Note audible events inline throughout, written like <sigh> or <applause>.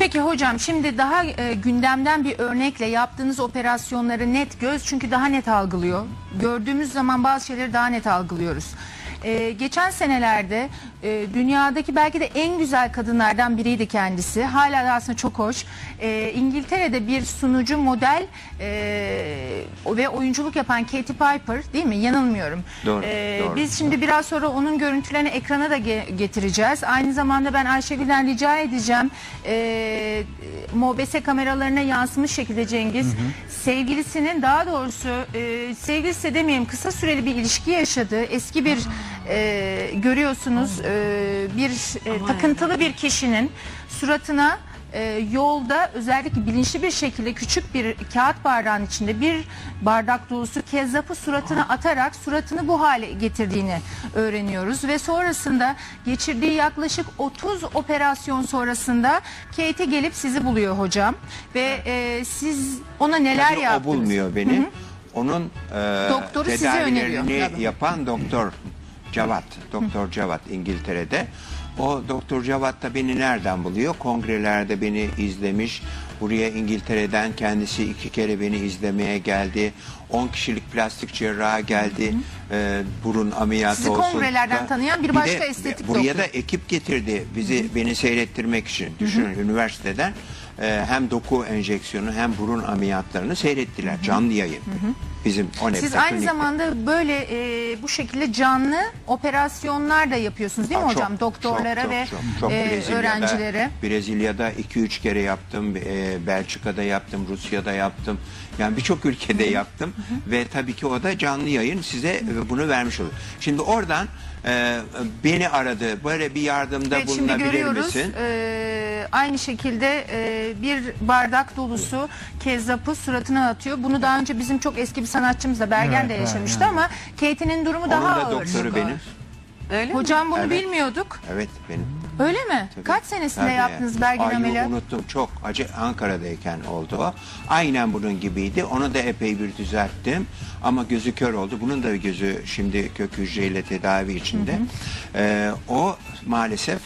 Peki hocam şimdi daha e, gündemden bir örnekle yaptığınız operasyonları net göz çünkü daha net algılıyor. Gördüğümüz zaman bazı şeyleri daha net algılıyoruz. E, geçen senelerde e, dünyadaki belki de en güzel kadınlardan biriydi kendisi. Hala da aslında çok hoş. E, İngiltere'de bir sunucu model e, ve oyunculuk yapan Katie Piper değil mi? Yanılmıyorum. Doğru, E, doğru. Biz şimdi biraz sonra onun görüntülerini ekrana da ge- getireceğiz. Aynı zamanda ben Ayşegül'den rica edeceğim. E, MOBESE kameralarına yansımış şekilde Cengiz sevgilisinin daha doğrusu e, sevgilisi de demeyeyim kısa süreli bir ilişki yaşadı. Eski bir e, görüyorsunuz e, bir e, takıntılı bir kişinin suratına e, yolda özellikle bilinçli bir şekilde küçük bir kağıt bardağın içinde bir bardak dolusu kezzapı suratına atarak suratını bu hale getirdiğini öğreniyoruz ve sonrasında geçirdiği yaklaşık 30 operasyon sonrasında Kate gelip sizi buluyor hocam ve e, siz ona neler Tabii o yaptınız? bulmuyor beni. Onun e, Doktoru size tedavilerini. Tabii. yapan doktor Cavat, Doktor Cavat İngiltere'de. O Doktor Cavat da beni nereden buluyor? Kongrelerde beni izlemiş. Buraya İngiltere'den kendisi iki kere beni izlemeye geldi. 10 kişilik plastik cerrah geldi. E, burun ameliyatı Sizi olsun. kongrelerden Da- tanıyan bir de başka estetik Buraya doktor. da ekip getirdi bizi beni seyrettirmek için. Düşünün üniversiteden e, hem doku enjeksiyonu hem burun ameliyatlarını seyrettiler. Canlı yayın. Bizim ONEP'te Siz aynı klinikte. zamanda böyle e, bu şekilde canlı operasyonlar da yapıyorsunuz değil mi Aa, hocam? çok, Doktorlara çok, ve çok, çok. e, Brezilya'da- öğrencilere. Brezilya'da 2-3 kere yaptım, e, Belçika'da yaptım, Rusya'da yaptım. Yani birçok ülkede yaptım ve tabii ki o da canlı yayın size e, bunu vermiş olur. Şimdi oradan e, beni aradı. Böyle bir yardımda Evet şimdi bulunabilir görüyoruz misin? E, aynı şekilde e, bir bardak dolusu kezzapı suratına atıyor. Bunu daha önce bizim çok eski bir sanatçımız da Bergen de evet, yaşamıştı ama Kate'nin durumu Onun daha da ağır. doktoru benim. Öyle mi? Hocam bunu Evet. bilmiyorduk. Evet benim. Öyle mi? Tabii. Kaç senesinde Tabii. yaptınız Bergen Ay, ameliyat? unuttum çok acı Ankara'dayken oldu o. Aynen bunun gibiydi. Onu da epey bir düzelttim. Ama gözü kör oldu. Bunun da gözü şimdi kök hücreyle tedavi içinde. Ee, o maalesef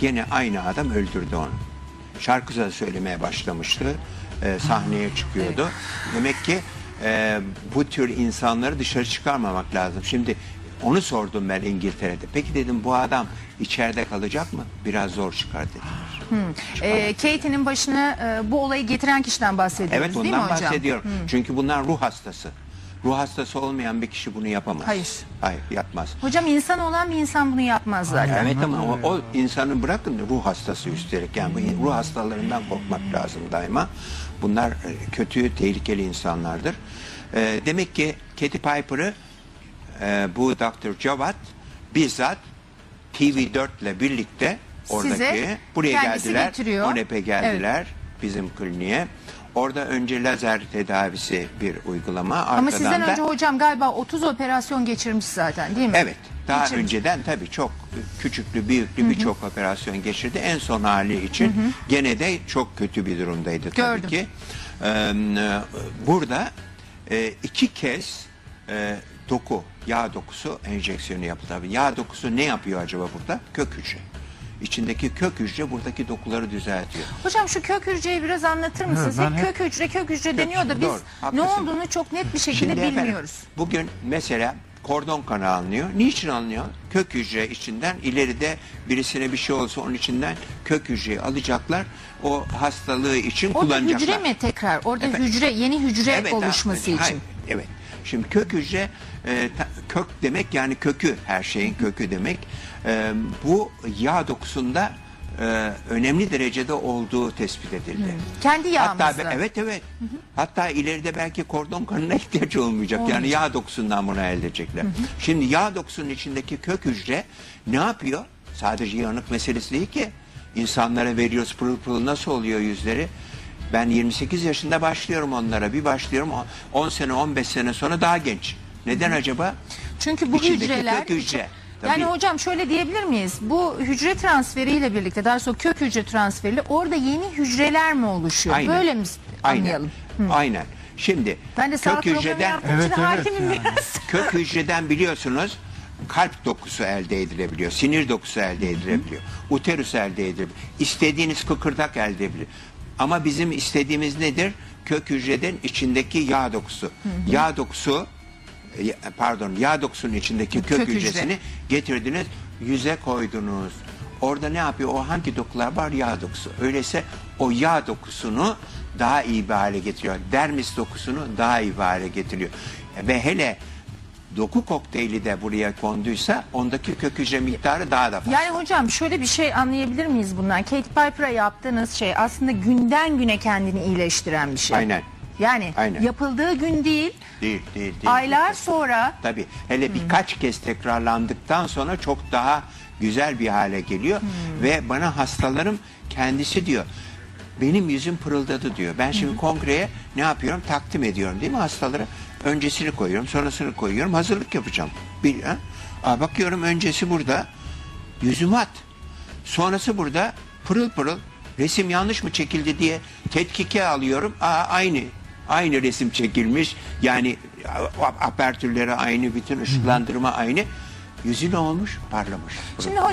gene aynı adam öldürdü onu. Şarkı da söylemeye başlamıştı. Ee, sahneye çıkıyordu. Demek ki e, bu tür insanları dışarı çıkarmamak lazım. Şimdi onu sordum ben İngiltere'de. Peki dedim bu adam içeride kalacak mı? Biraz zor çıkar dediler. E, Kate'nin başına e, bu olayı getiren kişiden bahsediyoruz Evet değil mi bundan hocam? bahsediyorum. Çünkü bunlar ruh hastası. Ruh hastası olmayan bir kişi bunu yapamaz. Hayır. Hayır yapmaz. Hocam insan olan bir insan bunu yapmaz zaten. Evet ama o, o insanın bırakın ruh hastası üstelik. Yani bu ruh hastalarından korkmak lazım daima. Bunlar e, kötü, tehlikeli insanlardır. E, demek ki Katy Piper'ı e, bu Dr. Cavat bizzat TV4 ile birlikte oradaki Size buraya kendisi geldiler. getiriyor. ONEP'e geldiler bizim kliniğe. Orada önce lazer tedavisi bir uygulama. Ama Arkadan sizden da, önce hocam galiba 30 operasyon geçirmiş zaten değil mi? Evet. Daha Geçirmiş. önceden tabii çok küçüklü, büyüklü birçok operasyon geçirdi. En son hali için gene de çok kötü bir durumdaydı tabii Gördüm. ki. Ee, burada e, iki kez e, doku, yağ dokusu enjeksiyonu yapıldı. Tabii Yağ dokusu ne yapıyor acaba burada? Kök hücre. İçindeki kök hücre buradaki dokuları düzeltiyor. Hocam şu kök hücreyi biraz anlatır mısınız? Evet, Hep hep- kök hücre kök hücre deniyor da biz doğru, ne olduğunu çok net bir şekilde Şimdi efendim, bilmiyoruz. bugün mesela kordon kanı alınıyor. Niçin alınıyor? Kök hücre içinden ileride birisine bir şey olsa onun içinden kök hücreyi alacaklar. O hastalığı için Orada kullanacaklar. hücre mi tekrar? Orada Efendim? hücre yeni hücre Evet, oluşması ha- için. hayır, evet. Şimdi kök hücre e, ta- kök demek yani kökü her şeyin kökü demek. E, bu yağ dokusunda e, önemli derecede olduğu tespit edildi. Kendi Hatta yağımızla. be- evet evet. Hatta ileride belki kordon kanına <laughs> ihtiyaç olmayacak. Yani yağ dokusundan bunu elde edecekler. Şimdi yağ dokusunun içindeki kök hücre ne yapıyor? Sadece yanık meselesi değil ki. İnsanlara veriyoruz pırıl pırıl nasıl oluyor yüzleri? Ben 28 yaşında başlıyorum onlara. Bir başlıyorum o- 10 sene 15 sene sonra daha genç. Neden acaba? Çünkü bu İçindeki hücreler kök hücre. Yani Tabii. hocam şöyle diyebilir miyiz? Bu hücre transferiyle birlikte daha sonra kök hücre transferiyle orada yeni hücreler mi oluşuyor? Aynen. Böyle mi anlayalım? Aynen. Aynen. Şimdi Ben de kök hücreden Evet, evet hakimim yani. biraz. <laughs> kök hücreden biliyorsunuz kalp dokusu elde edilebiliyor. Sinir dokusu elde edilebiliyor. Uterus elde edilebiliyor. İstediğiniz kıkırdak elde edilebiliyor. Ama bizim istediğimiz nedir? Kök hücreden içindeki yağ dokusu. Yağ dokusu e, pardon yağ dokusunun içindeki kök, Kök hücre. hücresini getirdiniz yüze koydunuz. Orada ne yapıyor? O hangi dokular var? Yağ dokusu. Öyleyse o yağ dokusunu daha iyi bir hale getiriyor. Dermis dokusunu daha iyi bir hale getiriyor. Ve hele doku kokteyli de buraya konduysa ondaki kök hücre miktarı daha da fazla. Yani hocam şöyle bir şey anlayabilir miyiz bundan? Kate Piper'a yaptığınız şey aslında günden güne kendini iyileştiren bir şey. Aynen. Yani Aynen. yapıldığı gün değil, Değil, değil, değil. aylar sonra Tabii. Hele birkaç kez tekrarlandıktan sonra çok daha güzel bir hale geliyor. Ve bana hastalarım kendisi diyor. Benim yüzüm pırıldadı diyor. Ben şimdi kongreye ne yapıyorum? Takdim ediyorum değil mi hastalara? Öncesini koyuyorum, sonrasını koyuyorum. Hazırlık yapacağım. Bir, ha? Aa, bakıyorum öncesi burada. Yüzüm at. Sonrası burada pırıl pırıl. Resim yanlış mı çekildi diye tetkike alıyorum. Aa, aynı. Aynı resim çekilmiş. Yani apertürleri aynı, bütün ışıklandırma aynı. Yüzü ne olmuş? Parlamış. Şimdi hocam